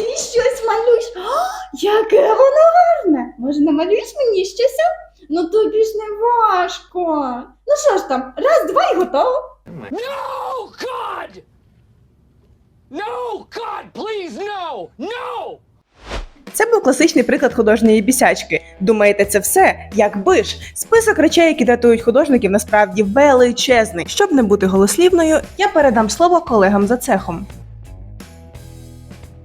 Ти щось малюєш? О, яке воно гарне! Може, намалюєш мені щось? Ну тобі ж не важко. Ну що ж там, раз, два і готово. No, God! No, God, please, no! No! Це був класичний приклад художньої бісячки. Думаєте, це все? Якби ж список речей, які дратують художників, насправді величезний. Щоб не бути голослівною, я передам слово колегам за цехом.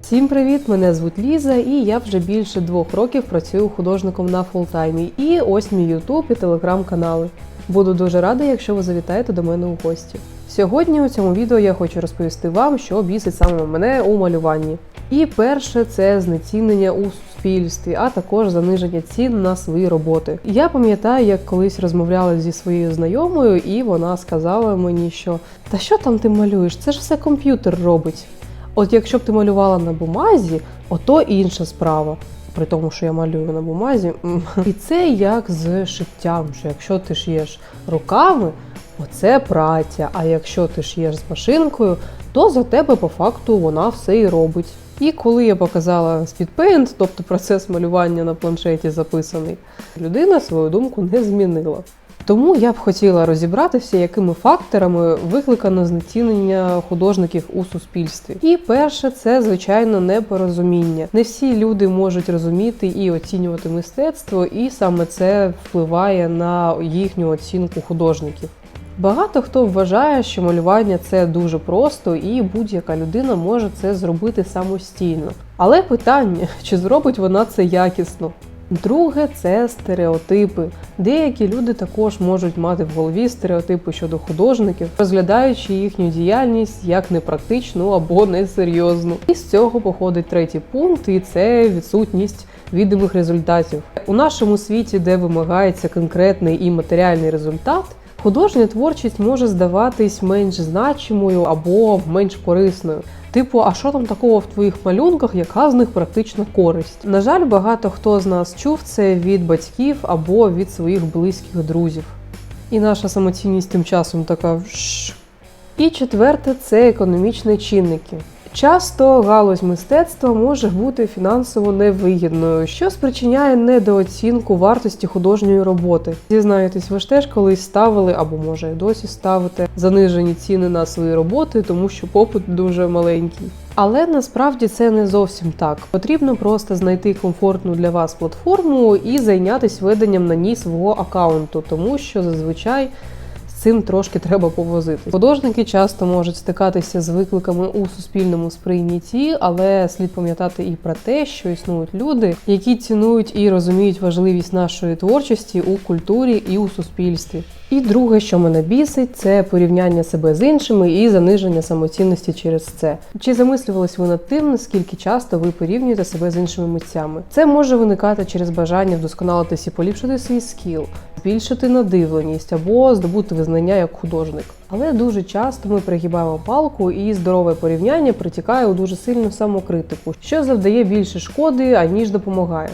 Всім привіт! Мене звуть Ліза, і я вже більше двох років працюю художником на фултаймі. І ось мій ютуб і телеграм-канали. Буду дуже рада, якщо ви завітаєте до мене у гості. Сьогодні у цьому відео я хочу розповісти вам, що бісить саме мене у малюванні. І перше це знецінення у суспільстві, а також заниження цін на свої роботи. Я пам'ятаю, як колись розмовляла зі своєю знайомою, і вона сказала мені, що та що там ти малюєш? Це ж все комп'ютер робить. От якщо б ти малювала на бумазі, ото інша справа. При тому, що я малюю на бумазі. І це як з шиттям, що якщо ти шиєш руками, оце праця. А якщо ти шиєш з машинкою, то за тебе по факту вона все і робить. І коли я показала SpeedPaint, тобто процес малювання на планшеті записаний, людина свою думку не змінила. Тому я б хотіла розібратися, якими факторами викликано знецінення художників у суспільстві. І перше, це звичайно непорозуміння. Не всі люди можуть розуміти і оцінювати мистецтво, і саме це впливає на їхню оцінку художників. Багато хто вважає, що малювання це дуже просто, і будь-яка людина може це зробити самостійно. Але питання, чи зробить вона це якісно? Друге це стереотипи. Деякі люди також можуть мати в голові стереотипи щодо художників, розглядаючи їхню діяльність як непрактичну або несерйозну. І з цього походить третій пункт, і це відсутність відомих результатів. У нашому світі, де вимагається конкретний і матеріальний результат. Художня творчість може здаватись менш значимою або менш корисною. Типу, а що там такого в твоїх малюнках, яка з них практична користь? На жаль, багато хто з нас чув це від батьків або від своїх близьких друзів. І наша самоцінність тим часом така. І четверте це економічні чинники. Часто галузь мистецтва може бути фінансово невигідною, що спричиняє недооцінку вартості художньої роботи. Зізнаєтесь, ви ж теж колись ставили, або може і досі ставите занижені ціни на свої роботи, тому що попит дуже маленький. Але насправді це не зовсім так. Потрібно просто знайти комфортну для вас платформу і зайнятися веденням на ній свого аккаунту, тому що зазвичай цим трошки треба повозити. Художники часто можуть стикатися з викликами у суспільному сприйнятті, але слід пам'ятати і про те, що існують люди, які цінують і розуміють важливість нашої творчості у культурі і у суспільстві. І друге, що мене бісить, це порівняння себе з іншими і заниження самоцінності через це. Чи замислювались ви над тим, наскільки часто ви порівнюєте себе з іншими митцями? Це може виникати через бажання вдосконалитись і поліпшити свій скіл, збільшити надивленість або здобути визнання як художник. Але дуже часто ми пригибаємо палку, і здорове порівняння притікає у дуже сильну самокритику, що завдає більше шкоди, аніж допомагає.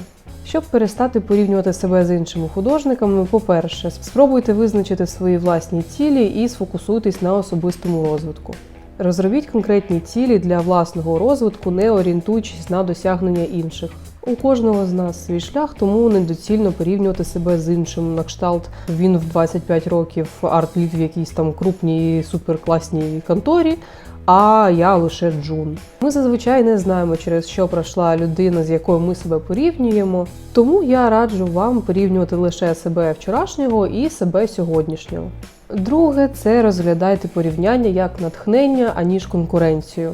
Щоб перестати порівнювати себе з іншими художниками, по-перше, спробуйте визначити свої власні цілі і сфокусуйтесь на особистому розвитку. Розробіть конкретні цілі для власного розвитку, не орієнтуючись на досягнення інших. У кожного з нас свій шлях, тому недоцільно порівнювати себе з іншим. На кшталт він в 25 років арт-лід в якійсь там крупній суперкласній конторі, а я лише джун. Ми зазвичай не знаємо, через що пройшла людина, з якою ми себе порівнюємо. Тому я раджу вам порівнювати лише себе вчорашнього і себе сьогоднішнього. Друге, це розглядайте порівняння як натхнення, аніж конкуренцію.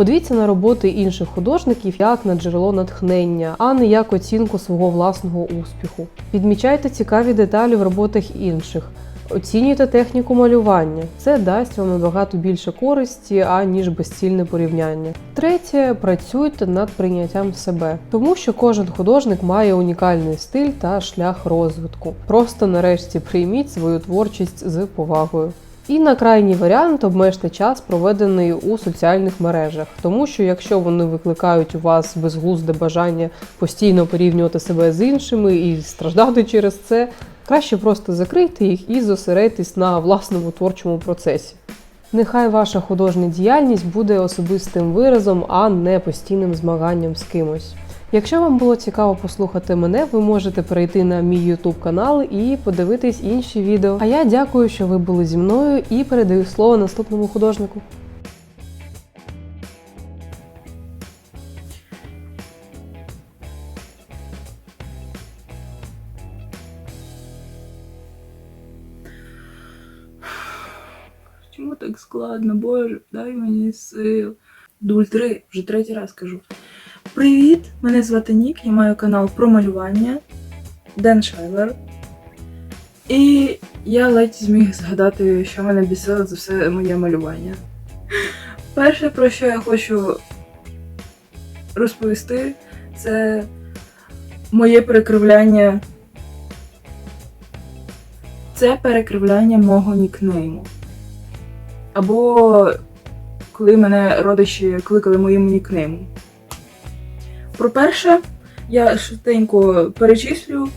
Подивіться на роботи інших художників як на джерело натхнення, а не як оцінку свого власного успіху. Відмічайте цікаві деталі в роботах інших. Оцінюйте техніку малювання. Це дасть вам набагато більше користі, аніж безцільне порівняння. Третє, працюйте над прийняттям себе, тому що кожен художник має унікальний стиль та шлях розвитку. Просто нарешті прийміть свою творчість з повагою. І на крайній варіант обмежте час, проведений у соціальних мережах, тому що якщо вони викликають у вас безглузде бажання постійно порівнювати себе з іншими і страждати через це, краще просто закрийте їх і зосередьтесь на власному творчому процесі. Нехай ваша художня діяльність буде особистим виразом, а не постійним змаганням з кимось. Якщо вам було цікаво послухати мене, ви можете перейти на мій YouTube канал і подивитись інші відео. А я дякую, що ви були зі мною і передаю слово наступному художнику. Чому так складно, Боже, дай мені сил. Дуль 3, вже третій раз кажу. Привіт! Мене звати Нік, я маю канал про малювання Ден Шайлер. І я ледь зміг згадати, що мене бісило за все моє малювання. Перше, про що я хочу розповісти, це моє перекривляння. Це перекривляння мого нікнейму. Або коли мене родичі кликали моїм нікнеймом. Про-перше, я швиденько перечислю,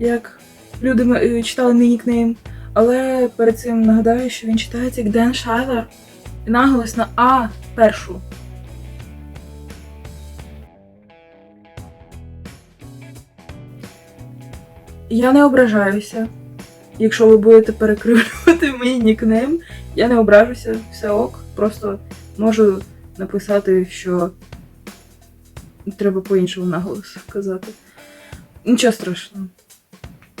як люди е, читали мій нікнейм, але перед цим нагадаю, що він читається як Ден Шайлер. І наголос на А першу. Я не ображаюся. Якщо ви будете перекривлювати мій нікнейм, я не ображуся, все ок. Просто можу написати, що треба по-іншому наголос казати. Нічого страшного.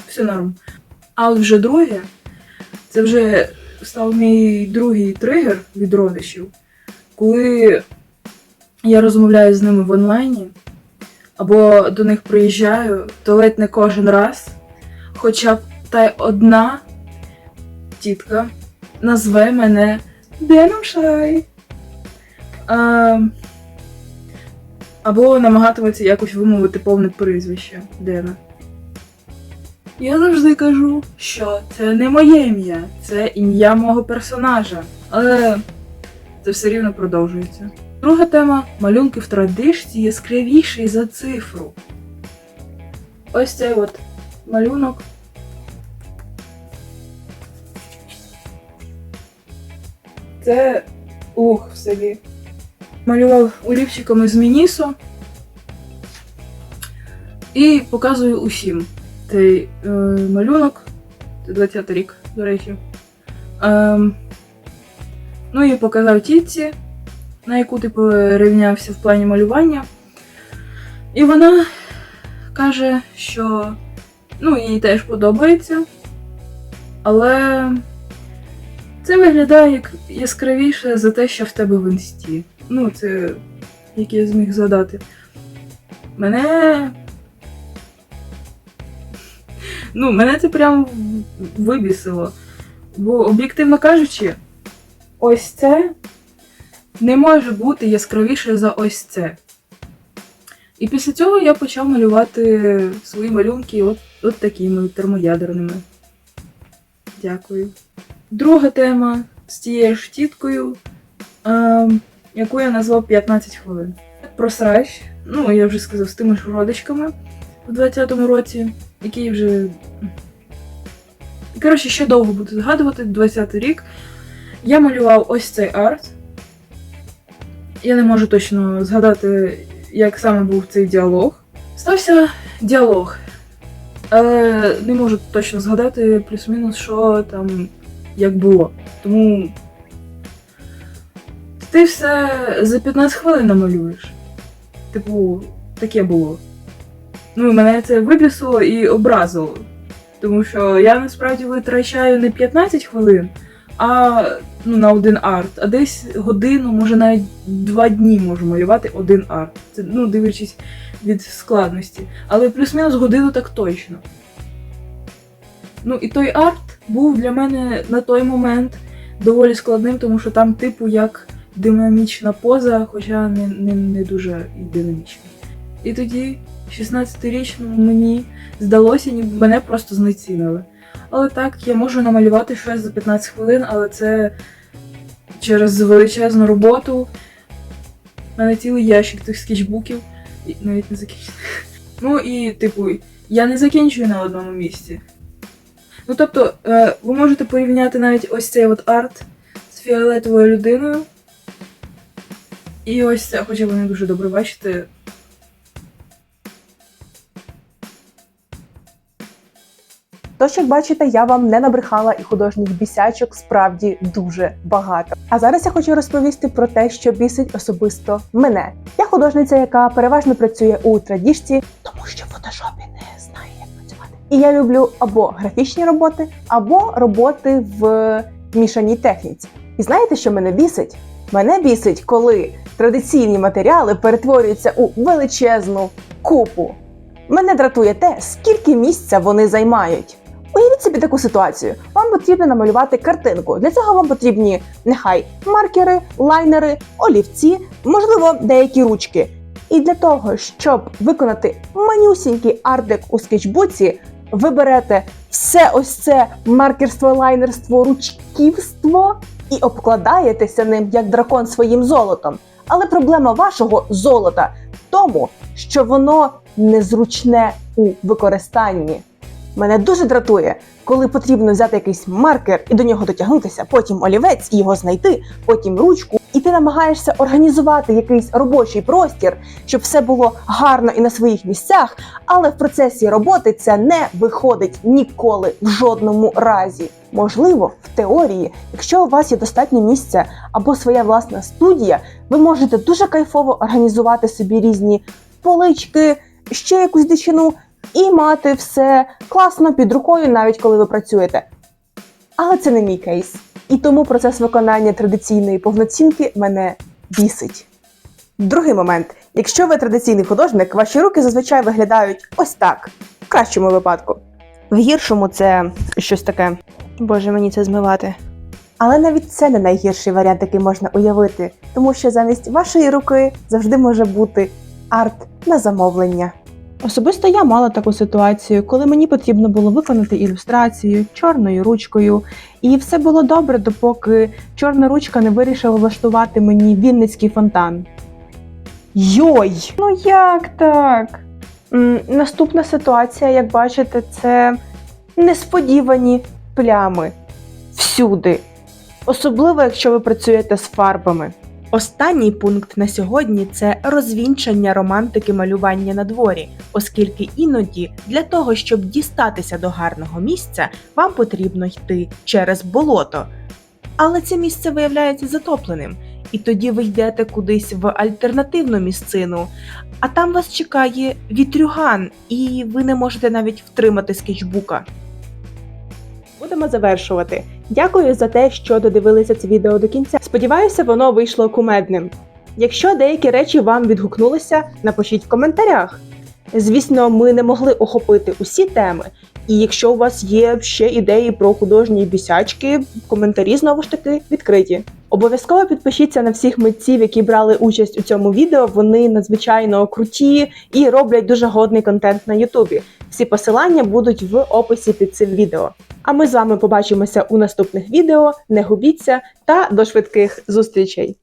Все норм. А от вже друге, це вже став мій другий тригер від родичів, коли я розмовляю з ними в онлайні, або до них приїжджаю, то ледь не кожен раз, хоча б та одна тітка назве мене Деном Шай. Або намагатиметься якось вимовити повне прізвище Дена. Я завжди кажу, що це не моє ім'я, це ім'я мого персонажа. Але це все рівно продовжується. Друга тема малюнки в традишці яскравіший за цифру. Ось цей от малюнок. Це луг в селі. Малював олівчиками з Мінісо. І показую усім цей е, малюнок. Це 20 рік, до речі. Ем, ну і показав тітці, на яку типу рівнявся в плані малювання. І вона каже, що ну, їй теж подобається. Але це виглядає як яскравіше за те, що в тебе в інсті. Ну, це як я зміг згадати. Мене. Ну, мене це прям вибісило. Бо, об'єктивно кажучи, ось це не може бути яскравіше за ось це. І після цього я почав малювати свої малюнки от, от такими термоядерними. Дякую. Друга тема з тією ж тіткою, е, яку я назвав 15 хвилин. Про срач, ну я вже сказав, з тими ж родичками у 20-му році, який вже. Коротше, ще довго буду згадувати, 20-й рік. Я малював ось цей арт. Я не можу точно згадати, як саме був цей діалог. Стався діалог. Але не можу точно згадати плюс-мінус, що там як було. Тому ти все за 15 хвилин намалюєш. Типу, таке було. Ну, мене це вибісило і образило. Тому що я насправді витрачаю не 15 хвилин, а ну, на один арт, а десь годину, може навіть два дні можу малювати один арт. Це ну, дивлячись від складності. Але плюс-мінус годину так точно. Ну і той арт був для мене на той момент доволі складним, тому що там, типу, як динамічна поза, хоча не, не, не дуже динамічна. І тоді, 16-річному мені здалося, ніби мене просто знецінили. Але так, я можу намалювати щось за 15 хвилин, але це через величезну роботу. У мене цілий ящик тих скетчбуків, і навіть не закінчених. Ну і, типу, я не закінчую на одному місці. Ну тобто, е, ви можете порівняти навіть ось цей от арт з фіолетовою людиною. І ось це, хоча ви не дуже добре бачите. Тож, як бачите, я вам не набрехала і художніх бісячок справді дуже багато. А зараз я хочу розповісти про те, що бісить особисто мене. Я художниця, яка переважно працює у традіжці, тому що в фотошопі не знає, як працювати. І я люблю або графічні роботи, або роботи в мішаній техніці. І знаєте, що мене бісить? Мене бісить, коли традиційні матеріали перетворюються у величезну купу. Мене дратує те, скільки місця вони займають. Уявіть собі таку ситуацію. Вам потрібно намалювати картинку. Для цього вам потрібні нехай маркери, лайнери, олівці, можливо, деякі ручки. І для того, щоб виконати манюсінький артик у скетчбуці, ви берете все ось це маркерство, лайнерство, ручківство і обкладаєтеся ним як дракон своїм золотом. Але проблема вашого золота в тому, що воно незручне у використанні. Мене дуже дратує, коли потрібно взяти якийсь маркер і до нього дотягнутися, потім олівець і його знайти, потім ручку, і ти намагаєшся організувати якийсь робочий простір, щоб все було гарно і на своїх місцях, але в процесі роботи це не виходить ніколи в жодному разі. Можливо, в теорії, якщо у вас є достатньо місця або своя власна студія, ви можете дуже кайфово організувати собі різні полички, ще якусь дичину і мати все класно під рукою, навіть коли ви працюєте. Але це не мій кейс. І тому процес виконання традиційної повноцінки мене бісить. Другий момент: якщо ви традиційний художник, ваші руки зазвичай виглядають ось так, в кращому випадку. В гіршому це щось таке. Боже, мені це змивати. Але навіть це не найгірший варіант, який можна уявити, тому що замість вашої руки завжди може бути арт на замовлення. Особисто я мала таку ситуацію, коли мені потрібно було виконати ілюстрацію чорною ручкою, і все було добре, допоки чорна ручка не вирішила влаштувати мені Вінницький фонтан. Йой! Ну як так? Наступна ситуація, як бачите, це несподівані плями всюди. Особливо, якщо ви працюєте з фарбами. Останній пункт на сьогодні це розвінчання романтики малювання на дворі, оскільки іноді для того, щоб дістатися до гарного місця, вам потрібно йти через болото. Але це місце виявляється затопленим, і тоді ви йдете кудись в альтернативну місцину, а там вас чекає вітрюган, і ви не можете навіть втримати скетчбука. Будемо завершувати. Дякую за те, що додивилися це відео до кінця. Сподіваюся, воно вийшло кумедним. Якщо деякі речі вам відгукнулися, напишіть в коментарях. Звісно, ми не могли охопити усі теми. І якщо у вас є ще ідеї про художні бісячки, коментарі знову ж таки відкриті. Обов'язково підпишіться на всіх митців, які брали участь у цьому відео. Вони надзвичайно круті і роблять дуже годний контент на Ютубі. Всі посилання будуть в описі під цим відео. А ми з вами побачимося у наступних відео. Не губіться та до швидких зустрічей!